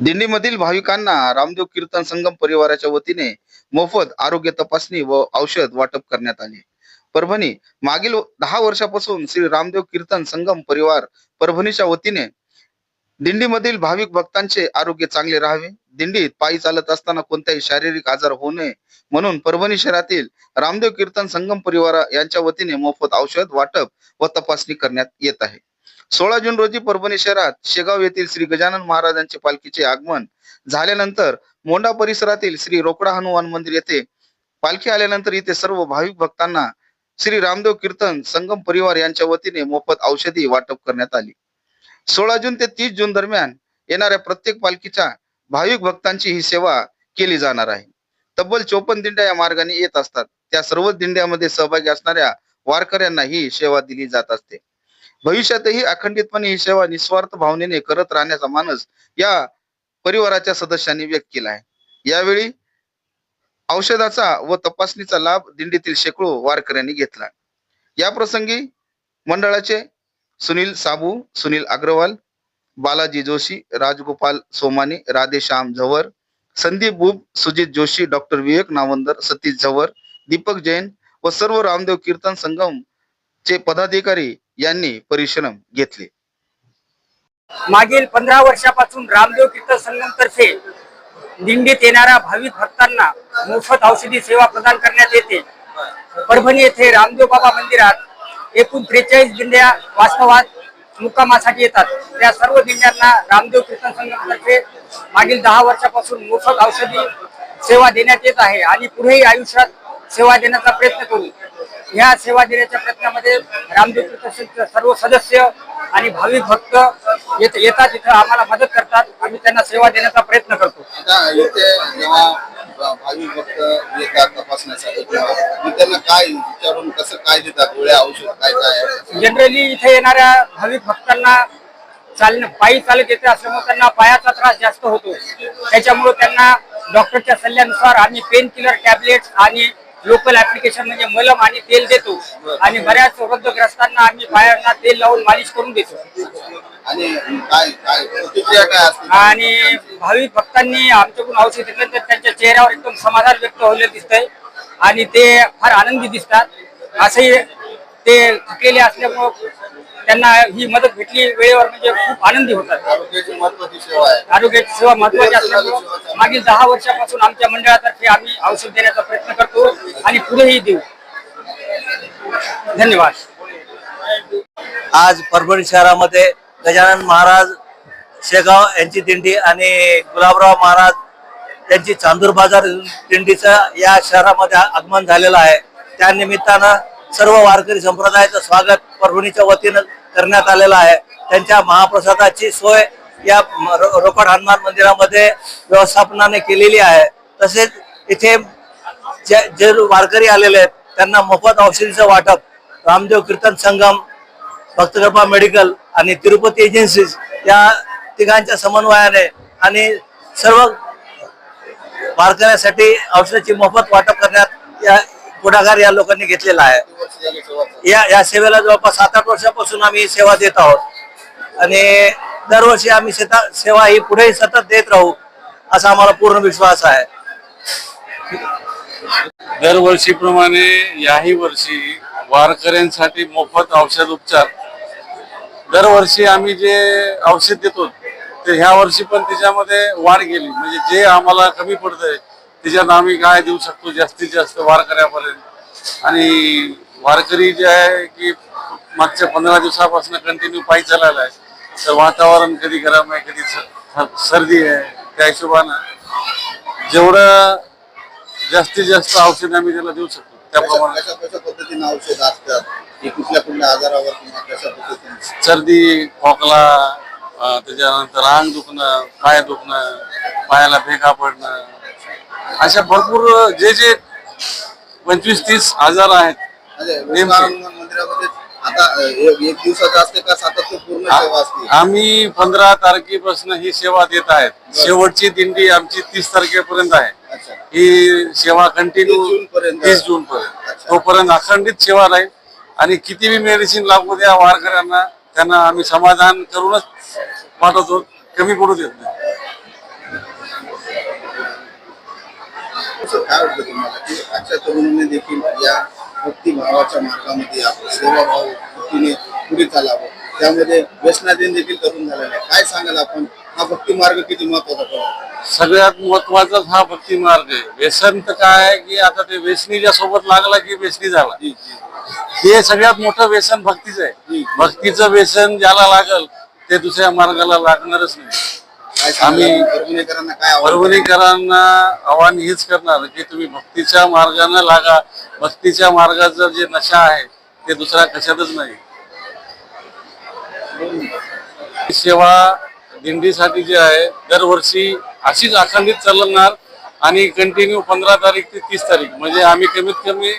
दिंडीमधील भाविकांना रामदेव कीर्तन संगम परिवाराच्या वतीने मोफत आरोग्य तपासणी व औषध वाटप करण्यात आले. परभणी मागील दहा वर्षापासून श्री रामदेव कीर्तन संगम परिवार परभणीच्या वतीने दिंडीमधील भाविक भक्तांचे आरोग्य चांगले राहावे. दिंडीत पायी चालत असताना कोणत्याही शारीरिक आजार होऊ नये म्हणून परभणी शहरातील रामदेव कीर्तन संगम परिवार यांच्या वतीने मोफत औषध वाटप व तपासणी करण्यात येत आहे. सोळा जून रोजी परभणी शहरात शेगाव येथील श्री गजानन महाराजांचे पालखीचे आगमन झाल्यानंतर मोंडा परिसरातील श्री रोकडा हनुमान मंदिर येथे पालखी आल्यानंतर इथे सर्व भाविक भक्तांना श्री रामदेव कीर्तन संगम परिवार यांच्या वतीने मोफत औषधी वाटप करण्यात आली. सोळा जून ते तीस जून दरम्यान येणाऱ्या प्रत्येक पालखीच्या भाविक भक्तांची ही सेवा केली जाणार आहे. तब्बल चोपन्न दिंड्या या मार्गाने येत असतात. त्या सर्व दिंड्यामध्ये सहभागी असणाऱ्या वारकऱ्यांना ही सेवा दिली जात असते. भविष्यातही अखंडितपणे ही सेवा निस्वार्थ भावनेने करत राहण्याचा मानस या परिवाराच्या सदस्यांनी व्यक्त केला आहे. यावेळी औषधाचा व तपासणीचा लाभ दिंडीतील शेकडो वारकऱ्यांनी घेतला. या प्रसंगी मंडळाचे सुनील साबू सुनील अग्रवाल बालाजी जोशी राजगोपाल सोमानी राधेश्याम झवर संदीप बुब सुजित जोशी डॉक्टर विवेक नावंदर सतीश झवर दीपक जैन व सर्व रामदेव कीर्तन संगम चे पदाधिकारी यांनी परिश्रम घेतले. मागील पंधरा वर्षापासून रामदेव कीर्तन संगम तर्फे दिंडीत येणाऱ्या भाविक भक्तांना मोफत औषधी सेवा प्रदान करण्यात येते. परभणी येथे रामदेव बाबा मंदिरात एकूण त्रेचाळीस दिंड्या वास्तवात मुक्कामासाठी येतात. त्या सर्व दिंड्यांना रामदेव कीर्तन संगमतर्फे मागील दहा वर्षापासून मोफत औषधी सेवा देण्यात येत आहे आणि पुढेही आयुष्यात सेवा देण्याचा प्रयत्न करू. या सेवा देण्याच्या प्रयत्नामध्ये रामदेव कीर्तन सर्व सदस्य आणि भाविक भक्त येत येतात इथं आम्हाला मदत करतात. आम्ही त्यांना सेवा देण्याचा प्रयत्न करतो. भाविक भक्त येतात तपासण्यासाठी त्यांना काय कसं काय देतात गोळ्या औषध काय काय? जनरली इथे येणाऱ्या भाविक भक्तांना चालणं पायी चालत येते असल्यामुळे त्यांना पायाचा त्रास जास्त होतो. त्याच्यामुळे त्यांना डॉक्टरच्या सल्ल्यानुसार आम्ही पेन किलर टॅबलेट्स आणि लोकल ऍप्लिकेशन म्हणजे मलम आणि तेल देतो. आणि बऱ्याच वृद्धग्रस्तांना आम्ही पायांना तेल लावून मालिश करून देतो. आणि काय काय प्रतिक्रिया काय असते? आणि भाविक भक्तांनी आमच्याकडून औषध घेतल्यानंतर त्यांच्या चेहऱ्यावर एकदम समाधान व्यक्त होलेलं दिसतंय. आणि ते फार आनंदी दिसतात. असंही ते थकलेले असल्यामुळं त्यांना ही मदत भेटली. वेळेवर म्हणजे खूप आनंदी होतात. आरोग्याची महत्वाची सेवा आहे. आरोग्याची सेवा महत्वाची असल्यामुळं मागील दहा वर्षापासून आमच्या मंडळातर्फे आम्ही औषध देण्याचा प्रयत्न करतो आणि पुढेही देऊ. धन्यवाद. आज परभणी शहरामध्ये गजानन महाराज शेगाव यांची दिंडी आणि गुलाबराव महाराज यांची चांदूर बाजार दिंडीचं या शहरामध्ये आगमन झालेलं आहे. त्या निमित्तानं सर्व वारकरी संप्रदायाचं स्वागत परभणीच्या वतीनं करण्यात आलेलं आहे. त्यांच्या महाप्रसादाची सोय या रो- रोकड हनुमान मंदिरामध्ये व्यवस्थापनाने केलेली आहे. तसेच इथे जे जे वारकरी आलेले आहेत त्यांना मोफत औषधीचं वाटप रामदेव कीर्तन संगम भक्तकृपा मेडिकल आणि तिरुपती एजन्सीज या तिघांच्या समन्वयाने आणि सर्व वारकऱ्यासाठी औषधाची मोफत वाटप करण्यात या पुढाकार या लोकांनी घेतलेला आहे. या या सेवेला जवळपास सात आठ वर्षापासून आम्ही सेवा देत आहोत. आणि दरवर्षी आम्ही सेवा ही पुढेही सतत देत राहू असा आम्हाला पूर्ण विश्वास आहे. दरवर्षीप्रमाणे याही वर्षी वारकऱ्यांसाठी मोफत औषध उपचार. दरवर्षी आम्ही जे औषध देतो ते ह्या वर्षी पण त्याच्यामध्ये वाढ गेली. म्हणजे जे आम्हाला कमी पडतंय त्याच्यात आम्ही काय देऊ शकतो जास्तीत जास्त वारकऱ्यापर्यंत. आणि वारकरी जे आहे की मागच्या पंधरा दिवसापासून कंटिन्यू पायी चालायला आहे. तर वातावरण कधी गरम आहे कधी सर्दी आहे त्या हिशोबानं जेवढं जास्तीत जास्त औषध आम्ही त्याला देऊ शकतो त्याप्रमाणे. पद्धतीने औषध असतात? कुठल्या कुठल्या आजारावर कशा पद्धतीने? सर्दी खोकला त्याच्यानंतर अंग दुखणं पाय दुखणं पायाला भेगा पडणं अशा भरपूर जे जे पंचवीस तीस आजार आहेत नेमके. रोजगार हनुमान मंदिरामध्ये आता अ, एक एक दिवसाचं असते का? सातत्यपूर्ण सेवा असते. आम्ही पंधरा तारखेपासून ही सेवा देत आहेत. शेवटची दिंडी आमची तीस तारखेपर्यंत आहे. अच्छा. ही सेवा कंटिन्यू 30 जूनपर्यंत. तीस जून पर्यंत. तोपर्यंत अखंडित सेवा राहील. आणि किती बी मेडिसिन लागू द्या वारकऱ्यांना त्यांना आम्ही समाधान करूनच पाठवतो. कमी पडू देत नाही. असं काय वाटतं तुम्हाला? की आजच्या तरुणांनी देखील या भक्तिभावाच्या मार्गामध्ये आपलं सेवाभाव भक्तीने पुढे चालावं. त्यामध्ये व्यसनाधीन देखील तरुण झालेले आहे. काय सांगाल आपण? हा भक्ती मार्ग किती महत्त्वाचा पडतो सगळ्यात महत्वाचाच हा भक्ती मार्ग आहे. व्यसन तर काय आहे की आता ते व्यसनीच्या सोबत लागला की व्यसनी झाला. हे सगळ्यात मोठं व्यसन भक्तीचं आहे. भक्तीचं व्यसन ज्याला लागल ते दुसऱ्या मार्गाला लागणारच नाही. आम्ही- काय परभणीकरांना आव्हान हेच करणार की तुम्ही भक्तीच्या मार्गाने लागा. भक्तीच्या मार्गाचा जे नशा आहे ते दुसऱ्या कशातच नाही. सेवा दिंडीसाठी जे आहे दरवर्षी अशीच अखंडित चालणार आणि कंटिन्यू पंधरा तारीख ते तीस तारीख म्हणजे आम्ही कमीत कमी